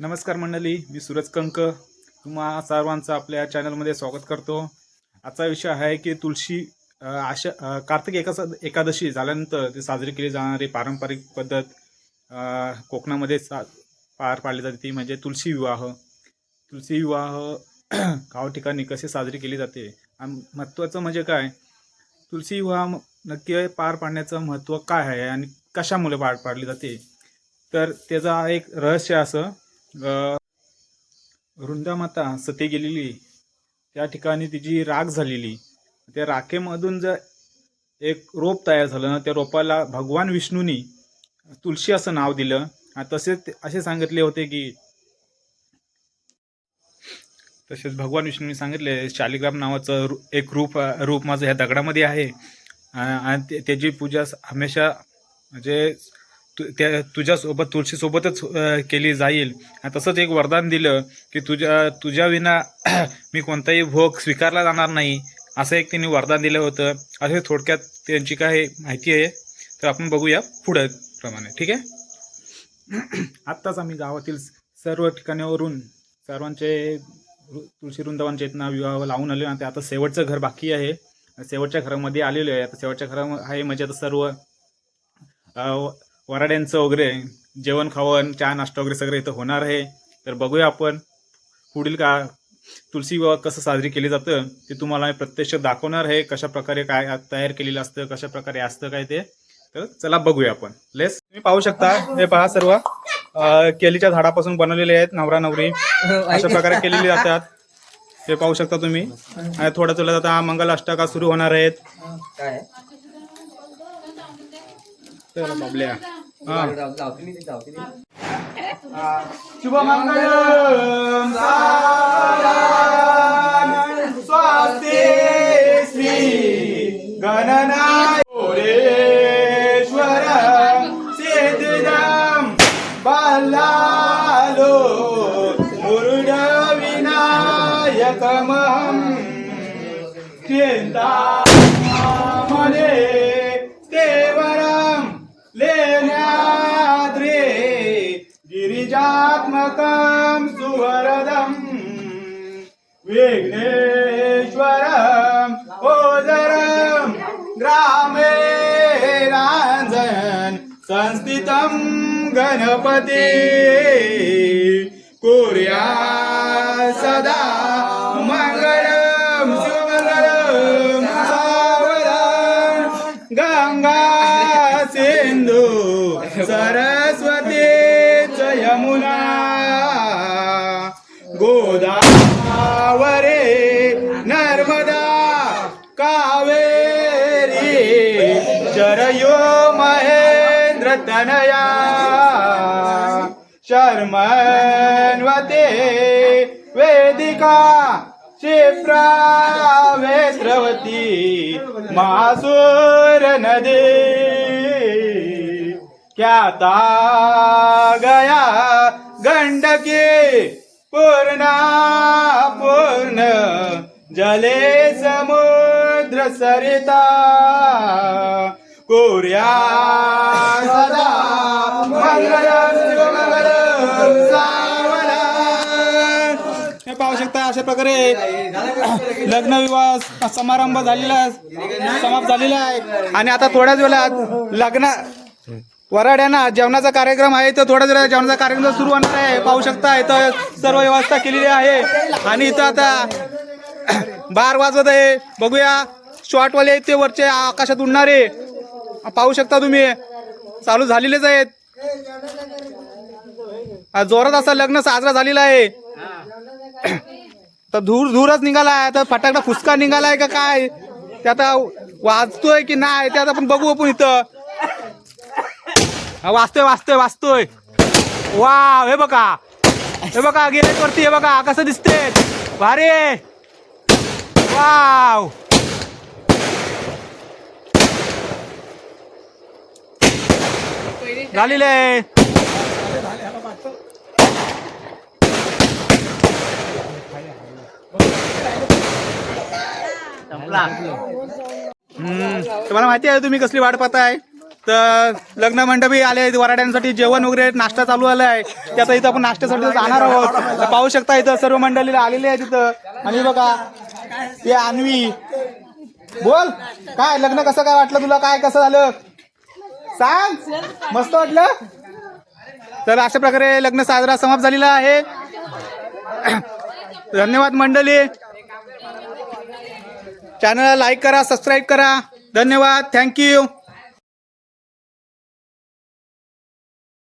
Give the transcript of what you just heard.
नमस्कार मंडळी मी सूरज कंक. तुम्हा सर्वांचं आपल्या चॅनलमध्ये स्वागत करतो. आजचा विषय आहे की तुळशी आशा कार्तिक एकास एकादशी झाल्यानंतर ते साजरी केली जाणारी पारंपरिक पद्धत कोकणामध्ये सा पार पाडली जाते. ती म्हणजे तुळशी विवाह. तुळशी विवाह गाव ठिकाणी कसे साजरी केली जाते? आणि महत्त्वाचं म्हणजे काय? तुळशी विवाह नक्की पार पाडण्याचं महत्त्व काय आहे आणि कशामुळे पार पाडली जाते? तर त्याचा एक रहस्य असं वृंदामाता सती गेलेली त्या ठिकाणी तिची राख झालेली. त्या राखेमधून जर एक रोप तयार झालं ना त्या रोपाला भगवान विष्णूनी तुलसी असं नाव दिलं. तसेच असे सांगितले होते की तसेच भगवान विष्णूने सांगितले शालिग्राम नावाचं एक रूप रूप माझं ह्या दगडामध्ये आहे. आणि त्याची पूजा हमेशा म्हणजे तु त्या तुझ्यासोबत तुळशीसोबतच केली जाईल. आणि तसंच एक वरदान दिलं की तुझ्या तुझ्या विना मी कोणताही भोग स्वीकारला जाणार नाही असं एक त्यांनी वरदान दिलं होतं. असे थोडक्यात त्यांची काय माहिती आहे. तर आपण बघूया पुढं प्रमाणे ठीक आहे? आत्ताच आम्ही गावातील सर्व ठिकाणावरून सर्वांचे तुळशी वृंदावनचे इथनं विवाह लावून आले. आणि ते आता शेवटचं घर बाकी आहे. शेवटच्या घरामध्ये आलेलो आहे. आता शेवटच्या घरा आहे म्हणजे आता सर्व वराड्यांचं वगैरे जेवण खावण चहा नाश्ता वगैरे सगळं इथं होणार आहे. तर बघूया आपण पुढील का तुलसी विवाह कसं साजरी केली जातं ते तुम्हाला मी प्रत्यक्ष दाखवणार आहे कशा प्रकारे काय तयार केलेलं असतं कशा प्रकारे असतं काय ते. तर चला बघूया आपण. लेस तुम्ही पाहू शकता हे पहा सर्व. केलीच्या झाडापासून बनवलेले आहेत नवरा नवरी. अशा प्रकारे केलेली जातात हे पाहू शकता तुम्ही. आणि थोड्या थोड्या आता मंगल अष्टका सुरू होणार आहेत. तर बाबल्या हा लावते मी लावते मी शुभमंगलम स्वास्ती श्री गणनाय ोरेश्वर सिद्धिदम बल्लालो मुरुड विनायकमहं विघ्नेश्वरम् ओदरम् ग्रामे राञ्जन् संस्थितं गणपति। कुर्या सदा मङ्गलं शिवमङ्गलं सावधान गंगा सिंधू सरस्वती नर्मदा कावेरी चरयो महेंद्र तनया शर्मन्वते वेदिका क्षिप्रा वेत्रवती मासुर नदी ख्याता गया गंडके पूर्णा पूर्ण जले समुद्र सरिता कोर्या सदा हे पाहू शकता अशा प्रकारे लग्न विवाह समारंभ झालेला समाप्त झालेला आहे. आणि आता थोड्याच वेळात लग्न वराड्यांना जेवणाचा कार्यक्रम आहे तर थोड्याच वेळा जेवणाचा कार्यक्रम सुरू होणार आहे. पाहू शकता इथं सर्व व्यवस्था केलेली आहे. आणि इथं आता बार वाजवत आहे. बघूया. शॉर्टवाले आहेत ते वरचे आकाशात उडणारे. पाहू शकता तुम्ही. चालू झालेलेच आहेत. जोरात असा लग्न साजरा झालेला आहे. तर धूर धूरच निघाला आहे. तर फटाकडा फुसका निघालाय का काय? ते आता वाजतोय की नाही ते आता आपण बघू आपण इथं. वाचतोय वाचतोय वाचतोय वा हे बघा. हे बघा गेट वरती हे बघा कसं दिसते भारी आहे. वाव झालेलं आहे तुम्हाला माहिती आहे तुम्ही कसली वाट पाहताय? तर लग्न मंडपी आले वराड्यांसाठी जेवण वगैरे नाश्ता चालू आला आहे. ते आता इथं आपण नाश्त्यासाठी जाणार आहोत. पाहू शकता इथं सर्व मंडळीला आलेले आहेत तिथं आणि बघा हे आणवी बोल. काय लग्न कसं काय वाटलं तुला? काय कसं झालं? सांग. मस्त वाटलं? तर अशा प्रकारे लग्न साजरा समाप्त झालेला आहे. धन्यवाद मंडळी. चॅनलला लाईक करा सबस्क्राईब करा. धन्यवाद. थँक्यू